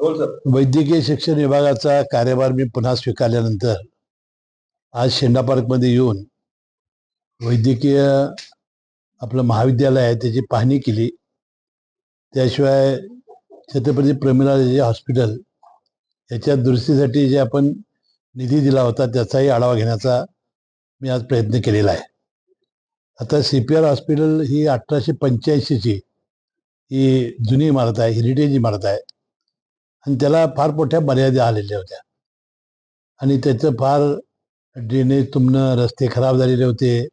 वैद्यकीय शिक्षण विभागाचा कार्यभार मी पुन्हा स्वीकारल्यानंतर आज शेंडा पार्कमध्ये येऊन वैद्यकीय आपलं महाविद्यालय आहे त्याची पाहणी केली. त्याशिवाय छत्रपती प्रमिलाजी हॉस्पिटल याच्या दुरुस्तीसाठी जे आपण निधी दिला होता त्याचाही आढावा घेण्याचा मी आज प्रयत्न केलेला आहे. आता सी पी आर हॉस्पिटल ही अठराशे पंच्याऐंशीची ही जुनी इमारत आहे हेरिटेज इमारत आहे. आणि त्याला फार मोठ्या मर्यादा आलेल्या होत्या. आणि त्याचं फार ड्रेनेज तुमनं रस्ते खराब झालेले होते.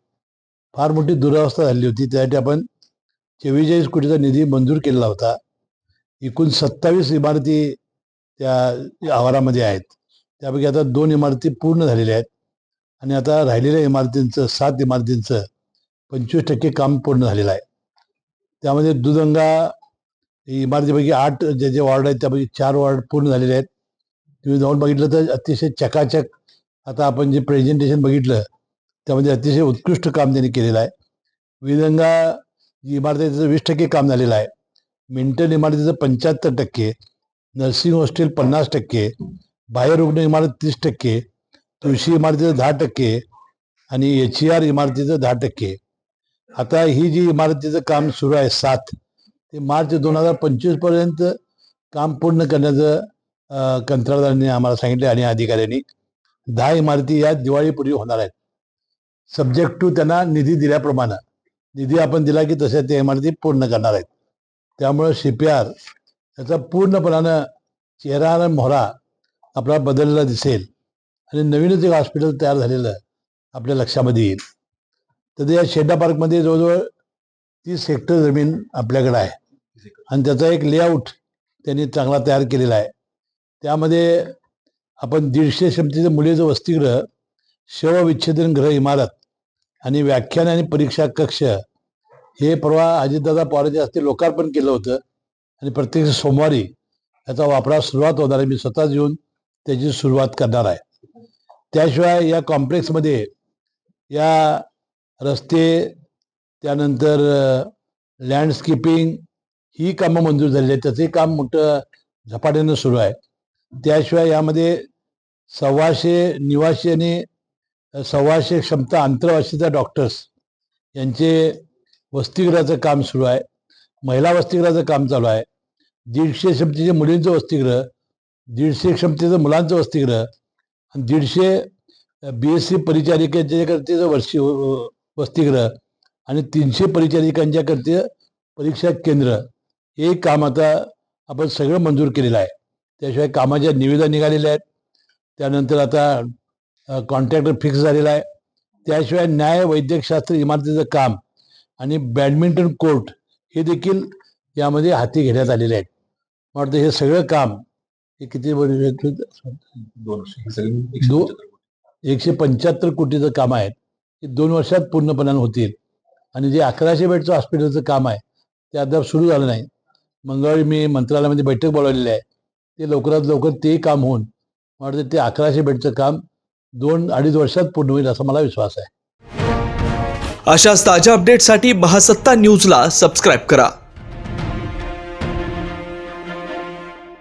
फार मोठी दुरावस्था झाली होती. त्यासाठी आपण चव्वेचाळीस कोटीचा निधी मंजूर केलेला होता. एकूण सत्तावीस इमारती त्या आवारामध्ये आहेत. त्यापैकी आता दोन इमारती पूर्ण झालेल्या आहेत. आणि आता राहिलेल्या इमारतींचं सात इमारतींचं पंचवीस टक्के काम पूर्ण झालेलं आहे. त्यामध्ये दुधंगा इमारतीपैकी आठ जे जे वॉर्ड आहेत त्यापैकी चार वॉर्ड पूर्ण झालेले आहेत. तुम्ही जाऊन बघितलं तर अतिशय चकाचक आता आपण जे प्रेझेंटेशन बघितलं त्यामध्ये अतिशय उत्कृष्ट काम त्यांनी केलेलं आहे. विधंगा जी इमारत आहे त्याचं वीस टक्के काम झालेलं आहे. मिंटन इमारतीचं पंच्याहत्तर टक्के. नर्सिंग हॉस्टेल पन्नास टक्के. बाह्यरुग्ण इमारत तीस टक्के. तुळशी इमारतीचं दहा टक्के. आणि एच ई आर इमारतीचं दहा टक्के. आता ही जी इमारतीचं काम सुरू आहे सात. ते मार्च दोन हजार पंचवीसपर्यंत काम पूर्ण करण्याचं कंत्राटदारांनी आम्हाला सांगितले आणि अधिकाऱ्यांनी. दहा इमारती या दिवाळीपूर्वी होणार आहेत. सब्जेक्ट टू त्यांना निधी दिल्याप्रमाणे. निधी आपण दिला की तशा त्या इमारती पूर्ण करणार आहेत. त्यामुळं सी पी आर याचा पूर्णपणानं चेहरा आणि मोहरा आपला बदललेला दिसेल. आणि नवीनच एक हॉस्पिटल तयार झालेलं आपल्या लक्षामध्ये येईल. तर या शेड्डा पार्कमध्ये जवळजवळ तीस हेक्टर जमीन आपल्याकडे आहे. आणि त्याचा एक लेआउट त्यांनी चांगला तयार केलेला आहे. त्यामध्ये आपण दीडशे क्षमतेचं मुलीचं वसतिगृह शवविच्छेदन गृह इमारत आणि व्याख्यान आणि परीक्षा कक्ष हे परवा अजितदादा पवारांच्या हस्ते लोकार्पण केलं होतं. आणि प्रत्येक सोमवारी याचा वापरास सुरुवात होणार आहे. मी स्वतःच येऊन त्याची सुरुवात करणार आहे. त्याशिवाय या कॉम्प्लेक्समध्ये या रस्ते त्यानंतर लँडस्केपिंग ही कामं मंजूर झालेली आहेत. त्याचंही काम मोठं झपाट्यानं सुरू आहे. त्याशिवाय यामध्ये सव्वाशे निवासी आणि सव्वाशे क्षमता आंतरवासीचा डॉक्टर्स यांचे वसतिगृहाचं काम सुरू आहे. महिला वसतिगृहाचं काम चालू आहे. दीडशे क्षमतेचे मुलींचं वसतिगृह दीडशे क्षमतेचं मुलांचं वसतिगृह आणि दीडशे बी एस सी परिचारिकांच्या वर्षी वसतिगृह आणि तीनशे परिचारिकांच्या करते परीक्षा केंद्र हे काम आता आपण सगळं मंजूर केलेलं आहे. त्याशिवाय कामाच्या निविदा निघालेल्या आहेत. त्यानंतर आता कॉन्ट्रॅक्टर फिक्स झालेला आहे. त्याशिवाय न्याय वैद्यकशास्त्र इमारतीचं काम आणि बॅडमिंटन कोर्ट हे देखील यामध्ये हाती घेण्यात आलेले आहेत. वाटतं हे सगळं काम हे किती वर्ष दोन हे एकशे पंच्याहत्तर कोटीचं काम आहे ते दोन वर्षात पूर्णपणाने होतील. आणि जे अकराशे बेडचं हॉस्पिटलचं काम आहे ते अद्याप सुरू झालं नाही. मंगळवारी मी मंत्रालयामध्ये बैठक बोलावलेली आहे. ते लवकरात लवकर ते काम होऊन वाटतं ते अकराशे बेडचं काम दोन अडीच वर्षात पूर्ण होईल असा मला विश्वास आहे. अशाच ताज्या अपडेटसाठी बहासत्ता न्यूजला सबस्क्राईब करा.